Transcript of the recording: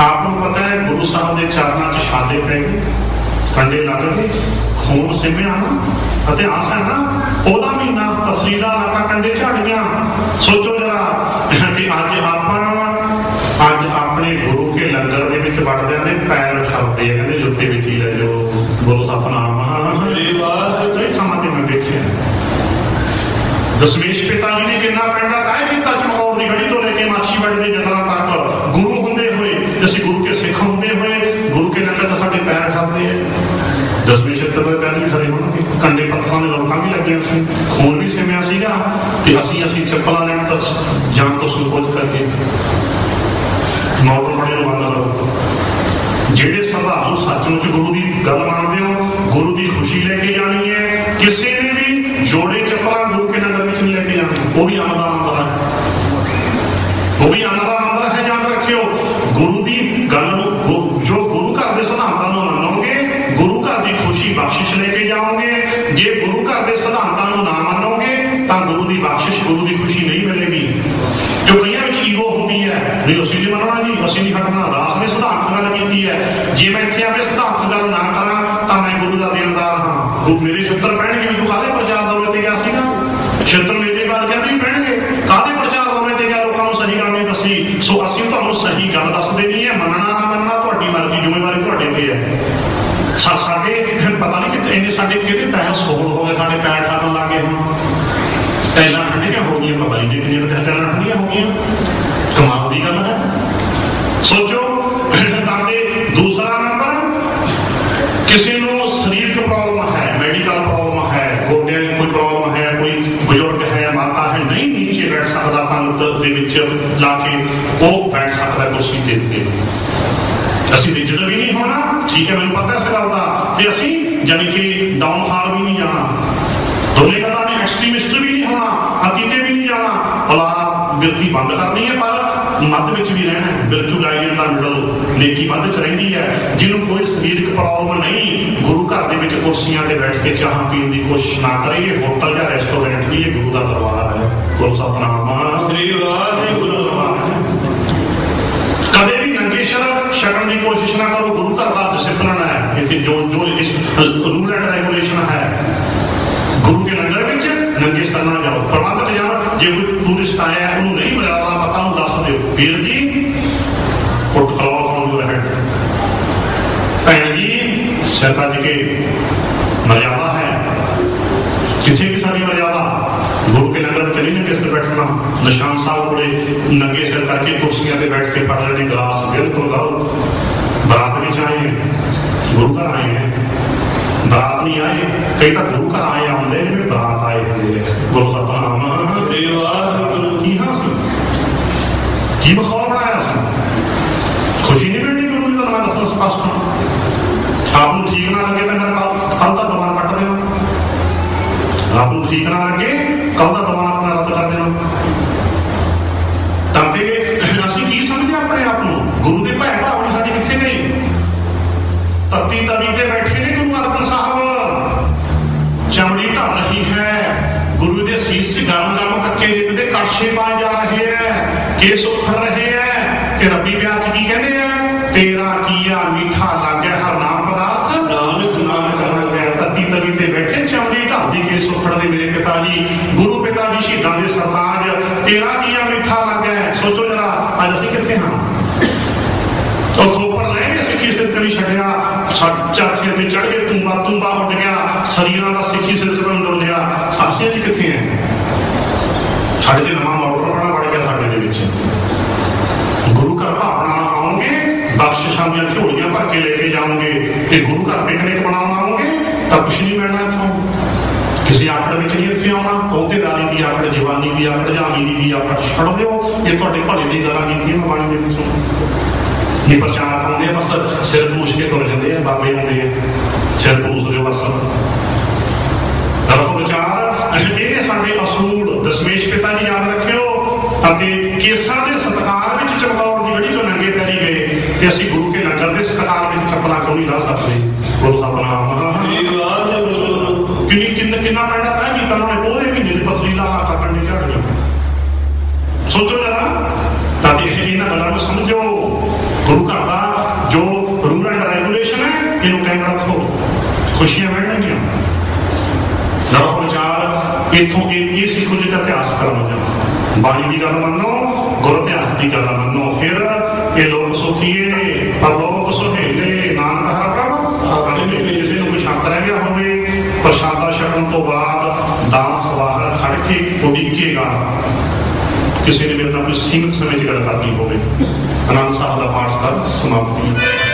ਆਪ ਨੂੰ ਪਤਾ ਹੈ ਗੁਰੂ ਸਾਹਿਬ ਦੇ ਚਰਨਾਂ 'ਚ ਛਾਲੇ ਪੈ ਗਏ ਕੰਡੇ ਲੱਗ ਗਏ ਖੂਨ ਸਿਮਿਆ ਨਾ ਅਤੇ ਆਸਾ ਨਾ ਉਹਦਾ ਮਹੀਨਾ ਤਸਲੀਲਾ ਲਾਕਾ ਕੰਡੇ ਝਾੜੀਆਂ। ਸੋਚੋ ਜਰਾ ਕਿ ਅੱਜ ਆਪਾਂ ਅੱਜ ਆਪਣੇ ਗੁਰੂ ਕੇ ਲੰਗਰ ਦੇ ਵਿੱਚ ਵੜਦਿਆਂ ਦੇ ਪੈਰ ਖੜਦੇ ਆ ਕਹਿੰਦੇ ਜੁੱਤੇ ਵਿੱਚ ਹੀ ਲੈ ਜੋ ਬੋਲੋ ਸਤਨਾਮ ਹਰੀ ਵਾਹਿਗੁਰੂ। ਕਈ ਥਾਵਾਂ ਤੇ ਮੈਂ ਵੇਖਿਆ। ਦਸ਼ਮੇਸ਼ ਪਿਤਾ ਜੀ ਨੇ ਕਿੰਨਾ ਪਿੰਡਾ 10ਵੇਂ ਸ਼ਬਦ ਤੋਂ ਪਹਿਲਾਂ ਵੀ ਖੜੇ ਹੋਣਗੇ ਕੰਡੇ ਪੱਥਰਾਂ ਦੇ ਲੋਕਾਂ ਵੀ ਲੱਗਿਆ ਸੀ ਖੂਨ ਵੀ ਸਿਮਿਆ ਸੀਗਾ ਤੇ ਅਸੀਂ ਅਸੀਂ ਚੱਪਲਾਂ ਲੈਣ ਤਾਂ ਜਾਨ ਤੋਂ ਸੁਪੋਜ ਕਰਕੇ ਮੌਤ ਬੜੇ ਰਵਾਨਾ ਰਹੋ ਜਿਹੜੇ ਸੰਭਾਲੂ ਸੱਚਮੁੱਚ ਗੁਰੂ ਦੀ ਗੱਲ ਮੰਨਦੇ ਹੋ ਗੁਰੂ ਦੀ ਖੁਸ਼ੀ ਲੈ ਕੇ ਜਾਣੀ ਹੈ ਕਿਸੇ ਨੇ ਵੀ ਜੋੜੇ ਚੱਪਲਾਂ ਗੁਰੂ ਕੇ ਨਗਰ ਵਿੱਚ ਨਹੀਂ ਲੈ ਕੇ ਜਾਣੀ ਉਹ ਵੀ ਆਮਦਾ ਮੰਦਰ ਹੈ ਉਹ ਵੀ ਆਮਦਾ ਮੰਦਰ ਹੈ ਯਾਦ ਰੱਖਿਓ ਗੁਰੂ ਦੀ ਜੇ ਮੈਂ ਇੱਥੇ ਆ ਸਿਧਾਂਤ ਗੱਲ ਨਾ ਕਰਾਂ, ਤਾਂ ਮੈਂ ਗੁਰੂ ਦਾ ਦੇਣਦਾਰ ਹਾਂ। ਗੁਰੂ ਮੇਰੇ ਛੁੱਤਰ ਪੈਣਗੇ ਵੀ ਕਾਹਦੇ ਪ੍ਰਚਾਰ ਦੌਰੇ ਤੇ ਗਿਆ ਸੀਗਾ? ਛੁੱਤਰ ਮੇਰੇ ਬਾਰੇ ਕਹਿੰਦੇ ਵੀ ਪੈਣਗੇ। ਕਾਹਦੇ ਪ੍ਰਚਾਰ ਦੌਰੇ ਤੇ ਗਿਆ? ਲੋਕਾਂ ਨੂੰ ਸਹੀ ਗੱਲ ਨਹੀਂ ਦੱਸੀ। ਸੋ ਅਸੀਂ ਤੁਹਾਨੂੰ ਸਹੀ ਗੱਲ ਦੱਸਦੇ ਨਹੀਂ ਹੈ। ਮੰਨਣਾ ਨਾ ਮੰਨਣਾ, ਤੁਹਾਡੀ ਮਰਜ਼ੀ, ਜ਼ਿੰਮੇਵਾਰੀ ਤੁਹਾਡੇ ਤੇ ਹੈ। ਸਾਡੇ, ਪਤਾ ਨਹੀਂ ਕਿ ਇੰਨੇ ਸਾਡੇ ਕਿਹੜੇ ਪੈਰ ਸੋਲ ਹੋ ਗਏ, ਸਾਡੇ ਪੈਰ ਠਾਕਣ ਲੱਗ ਗਏ ਹੁਣ। ਟੈਲਾਂ ਠੰਡੀਆਂ ਹੋ ਗਈਆਂ, ਪਤਾ ਨਹੀਂ ਕਿੰਨੀਆਂ ਟੈਲਾਂ ਠੰਡੀਆਂ ਹੋ ਗਈਆਂ। ਕਮਾਲ ਦੀ ਗੱਲ ਹੈ। ਬੈਠ ਸਕਦਾ ਪੰਗਤ ਦੇ ਵਿੱਚ ਲਾ ਕੇ ਉਹ ਬੈਠ ਸਕਦਾ ਕੁਰਸੀ ਦੇ ਉੱਤੇ। ਅਸੀਂ ਰਿਜਲ ਵੀ ਨਹੀਂ ਹੋਣਾ, ਠੀਕ ਹੈ, ਮੈਨੂੰ ਪਤਾ ਇਸ ਗੱਲ ਦਾ। ਤੇ ਅਸੀਂ ਜਾਨੀ ਕਿ ਡਾਊਨ ਹਾਲ ਵੀ ਨਹੀਂ ਜਾਣਾ। ਦੋਨੇ ਗੱਲਾਂ ਨੇ ਐਕਸਟ੍ਰੀਮਿਸਟ ਵੀ ਨਹੀਂ ਹੋਣਾ ਅਤੀ ਤੇ ਵੀ ਨਹੀਂ ਜਾਣਾ। ਭਲਾ ਬਿਰਤੀ ਬੰਦ ਕਰਨੀ ਹੈ ਪਰ ਮੱਧ ਵਿੱਚ ਵੀ ਰਹਿਣਾ ਹੈ। ਬਿਰਚੁਲਾਈਜ਼ਨ ਦਾ ਮਿਡਲ ਨੇਕੀ ਮੱਧ ਚ ਰਹਿੰਦੀ ਹੈ। ਜਿਹਨੂੰ ਕੋਈ ਸਰੀਰਕ ਪ੍ਰੋਬਲਮ ਨਹੀਂ, ਗੁਰੂ ਘਰ ਦੇ ਵਿੱਚ ਕੁਰਸੀਆਂ ਤੇ ਬੈਠ ਕੇ ਚਾਹ ਪੀਣ ਦੀ ਕੋਸ਼ਿਸ਼ ਨਾ ਕਰੇ। ਇਹ ਹੋਟਲ ਜਾਂ ਰੈਸਟੋਰੈਂਟ ਨਹੀਂ ਇਹ ਗੁਰੂ ਦਾ ਦਰਬਾਰ ਹੈ। ਗੁਰੂ ਸਤਨਾਮ। ਸ੍ਰੀ ਵਾਹਿਗੁਰੂ ਗੁਰੂ ਦਾ ਦਰਬਾਰ ਹੈ ਕਦੇ ਵੀ ਨੰਗੇ ਸ਼ਰ ਛਕਣ ਦੀ ਕੋਸ਼ਿਸ਼ ਨਾ ਕਰੋ ਗੁਰੂ ਘਰ ਦਾ ਡਿਸਪਲਿਨ ਹੈ ਇੱਥੇ ਜੋ ਜੋ ਇਸ ਰੂਲ ਐਂਡ ਰੈਗੂਲੇਸ਼ਨ ਹੈ ਗੁਰੂ ਕੇ ਲੰਗਰ ਵਿੱਚ ਨੰਗੇ ਸਰ ਨਾ ਜਾਓ ਪ੍ਰਬੰਧਕ ਜਾਣ ਜੇ ਕੋਈ ਟੂਰਿਸਟ ਆਇਆ ਹੈ, ਉਹਨੂੰ ਨਹੀਂ ਮਿਲਦਾ ਤਾਂ ਪਤਾ ਉਹਨੂੰ ਦੱਸ ਦਿਓ ਵੀਰ ਜੀ ਕੁੱਟ ਕਲਾਉ ਖਾਣ ਜੋ ਹੈ ਭੈਣ ਜੀ ਸਿਰ ਕੱਜ ਕੇ ਮਰਿਆਦਾ ਹੈ ਕਿਥੇ ਵੀ ਸਾਡੀ ਮਰਿਆਦਾ ਗੁਰੂ ਕੇ ਲੰਗਰ ਵਿੱਚ ਨਹੀਂ ਨੰਗੇ ਸਿਰ ਬੈਠਣਾ ਨਿਸ਼ਾਨ ਸਾਹਿਬ ਕੋਲੇ ਨੰਗੇ ਸਿਰ ਕਰਕੇ ਕੁਰਸੀਆਂ ਤੇ ਬੈਠ ਕੇ ਪੜ ਲੈਣੇ ਗਲਾਸ ਬਿਲਕੁਲ ਗਲਤ ਬਰਾਤ ਵਿੱਚ ਆਏ ਹੈ ਗੁਰੂ ਘਰ ਆਏ ਹੈ ਬਰਾਤ ਨਹੀਂ ਕੀ ਬਖੌਲ ਬਣਾਇਆ ਸੀ ਖੁਸ਼ੀ ਨਹੀਂ ਮਿਲਣੀ ਗੁਰੂ ਦੀ ਤੁਹਾਨੂੰ ਦੱਸਣਾ ਸਪਸ਼ਟ ਆਪ ਨੂੰ ਠੀਕ ਨਾ ਲੱਗੇ ਤਾਂ ਮੇਰਾ ਕੱਲ ਦਾ ਦਵਾਨ ਕੱਟ ਦੇਣਾ ਆਪ ਨੂੰ ਠੀਕ ਨਾ ਲੱਗੇ ਕੱਲ ਦਾ ਦਵਾਨ ਆਪਣਾ ਰੱਦ ਕਰ ਦੇਣਾ ਤਾਂ ਤੇ ਅਸੀਂ ਕੀ ਸਮਝਿਆ ਆਪਣੇ ਆਪ ਨੂੰ ਗੁਰੂ ਦੇ ਭੈਣ ਭਾਵਨੀ ਸਾਡੀ ਕਿੱਥੇ ਗਈ ਤੱਤੀ ਤਵੀ ਤੇ ਬੈਠੇ ਨੇ ਗੁਰੂ ਅਰਜਨ ਸਾਹਿਬ ਚਮੜੀ ਢਲ ਰਹੀ ਹੈ ਗੁਰੂ ਦੇ ਸੀਸ 'ਚ ਗਰਮ ਗਰਮ ਕੱਕੇ ਰਿੱਤ ਦੇ ਕੜਛੇ ਪਾਏ ਜਾ ਰਹੇ ਹੈ ਕੇਸ ਉਖੜ ਰਹੇ ਹੈ ਤੇ ਰੱਬੀ ਪਿਆਰ 'ਚ ਕੀ ਕਹਿੰਦੇ ਆ ਤੇਰਾ ਕੀਆ ਮਿੱਠਾ ਲੱਗਿਆ ਹਰ ਨਾਮ ਪਦਾਰਥ ਨਾਨਕ ਨਾਨਕ ਨਾਮ ਪਿਆ ਤੱਤੀ ਤਵੀ ਤੇ ਬੈਠੇ ਚਮੜੀ ਢਲਦੀ ਕੇਸ ਉਖੜਦੇ ਮੇਰੇ ਪਿਤਾ ਜੀ ਗੁਰੂ ਪਿਤਾ ਜੀ ਸ਼ਹੀਦਾਂ ਦੇ ਸਰਤਾਜ ਤੇਰਾ ਕੀਆ ਮਿੱਠਾ ਲੱਗਿਆ ਹੈ। ਸੋਚੋ ਜਰਾ ਅੱਜ ਅਸੀਂ ਕਿੱਥੇ ਹਾਂ ਉਹ ਖੋਪਰ ਲੈ ਕੇ ਸਿੱਖੀ ਸਿਰ ਨਹੀਂ ਛੱਡਿਆ ਚਾਚੀਆਂ ਤੇ ਚੜ ਕੇ ਤੁੰਬਾ ਤੁੰਬਾ ਉੱਡ ਗਿਆ ਸਰੀਰਾਂ ਦਾ ਸਿੱਖੀ ਸਿਰ ਤੋਂ ਡੋਲਿਆ ਸਾਸੇ ਜੀ ਕਿੱਥੇ ਹੈ ਸਾਡੇ ਤੇ ਨਵਾਂ ਮੋਟਰ ਬਣਾ ਵੜ ਗਿਆ ਸਾਡੇ ਦੇ ਵਿੱਚ। ਗੁਰੂ ਘਰ ਭਾਵਨਾ ਨਾਲ ਆਉਂਗੇ ਬਖਸ਼ਿਸ਼ਾਂ ਦੀਆਂ ਝੋਲੀਆਂ ਭਰ ਕੇ ਲੈ ਕੇ ਜਾਓਗੇ ਤੇ ਗੁਰੂ ਘਰ ਪਿਕਨਿਕ ਬਣਾਉਣ ਆਓਗੇ, ਤਾਂ ਕੁਛ ਨਹੀਂ ਮਿਲਣਾ ਇੱਥੋਂ। ਕਿਸੇ ਆਕੜ ਵਿੱਚ ਨਹੀਂ ਇੱਥੇ ਆਉਣਾ। ਉਹਤੇਦਾਰੀ ਦੀ ਆਕੜ, ਜਵਾਨੀ ਦੀ ਆਕੜ ਜਾਂ ਅਮੀਰੀ ਦੀ ਆਕੜ ਛੱਡ ਦਿਓ। ਇਹ ਤੁਹਾਡੇ ਭਲੇ ਦੀ ਗੱਲਾਂ ਕੀਤੀਆਂ ਮੈਂ ਬਾਣੀ ਦੇ ਵਿੱਚੋਂ। ਇਹ ਪ੍ਰਚਾਰ ਕਰਦੇ ਆ, ਬਸ ਸਿਰ ਪੂਛ ਕੇ ਤੁਰ ਜਾਂਦੇ ਆ, ਬਾਬੇ ਹੁੰਦੇ ਆ। ਸਿਰ ਪੂਛ ਦਿਓ ਬਸ। ਰੱਬ ਵਿਚਾਰ ਇਹਨੇ ਸਾਡੇ ਅਸੂਲ ਦਸ਼ਮੇਸ਼ ਪਿਤਾ ਜੀ ਯਾਦ ਰੱਖਿਓ। ਅਤੇ ਕੇਸਾਂ ਦੇ ਸਤਕਾਰ ਵਿੱਚ ਚਮਕੌਰ ਦੀ ਗੜੀ ਤੋਂ ਨੰਗੇ ਪੈਰੀ ਗਏ ਤੇ ਅਸੀਂ ਗੁਰੂ ਕੇ ਲੰਗਰ ਦੇ ਸਤਕਾਰ ਵਿੱਚ ਚੱਪਲਾਂ ਕਿਉਂ ਨਹੀਂ ਲਾ ਸਕਦੇ? ਗੁਰੂ ਸਾਹਿਬ ਨਾਮ। ਕਿੰਨੀ ਕਿੰਨਾ ਕਿੰਨਾ ਪੈਂਦਾ ਤੈਅ ਕੀਤਾ ਉਹਨਾਂ ਨੇ ਉਹਦੇ ਮਹੀਨੇ ਦੇ ਪਸਲੀਲਾ ਲਾ ਕੇ ਕੰਡੇ ਝਾੜ ਗਏ। ਸੋਚੋ ਜਰਾ ਤਾਂ ਦੇਖ ਇਹਨਾਂ ਗੱਲਾਂ ਨੂੰ ਸਮਝੋ। ਗੁਰੂ ਘਰ ਦਾ ਜੋ ਰੂਲ ਐਂਡ ਰੈਗੂਲੇਸ਼ਨ ਹੈ, ਇਹਨੂੰ ਕਾਇਮ ਰੱਖੋ। ਖੁਸ਼ੀਆਂ ਮਿਲਣਗੀਆਂ। ਨਰੋ ਵਿਚਾਰ ਇਥੋਂ ਇਹ ਇਹ ਸਿੱਖੋ ਜਿਹਦਾ ਇਤਿਹਾਸ ਕਰਮ ਜਾ ਬਾਣੀ ਦੀ ਗੱਲ ਮੰਨੋ, ਗੁਰ ਇਤਿਹਾਸ ਦੀ ਗੱਲ ਮੰਨੋ, ਫਿਰ ਇਹ ਲੋਕ ਸੁਖੀਏ ਪਰਲੋਕ ਸੁਹੇਲੇ ਨਾਨਕ ਹਰ ਪ੍ਰਭ ਅਗਲੇ ਕਿਸੇ ਨੂੰ ਕੋਈ ਸ਼ੰਕ ਰਹਿ ਗਿਆ ਹੋਵੇ ਪ੍ਰਸ਼ਾਦਾ ਛਕਣ ਤੋਂ ਬਾਅਦ ਦਾਸ ਸਵਾਹਰ ਖੜ ਕੇ ਉਡੀਕੇਗਾ। ਕਿਸੇ ਨੇ ਮੇਰੇ ਨਾਲ ਕੋਈ ਸੀਮਤ ਸਮੇਂ 'ਚ ਗੱਲ ਕਰਨੀ ਹੋਵੇ। ਆਨੰਦ ਸਾਹਿਬ ਦਾ ਪਾਠ ਕਰ ਸਮਾਪਤੀ।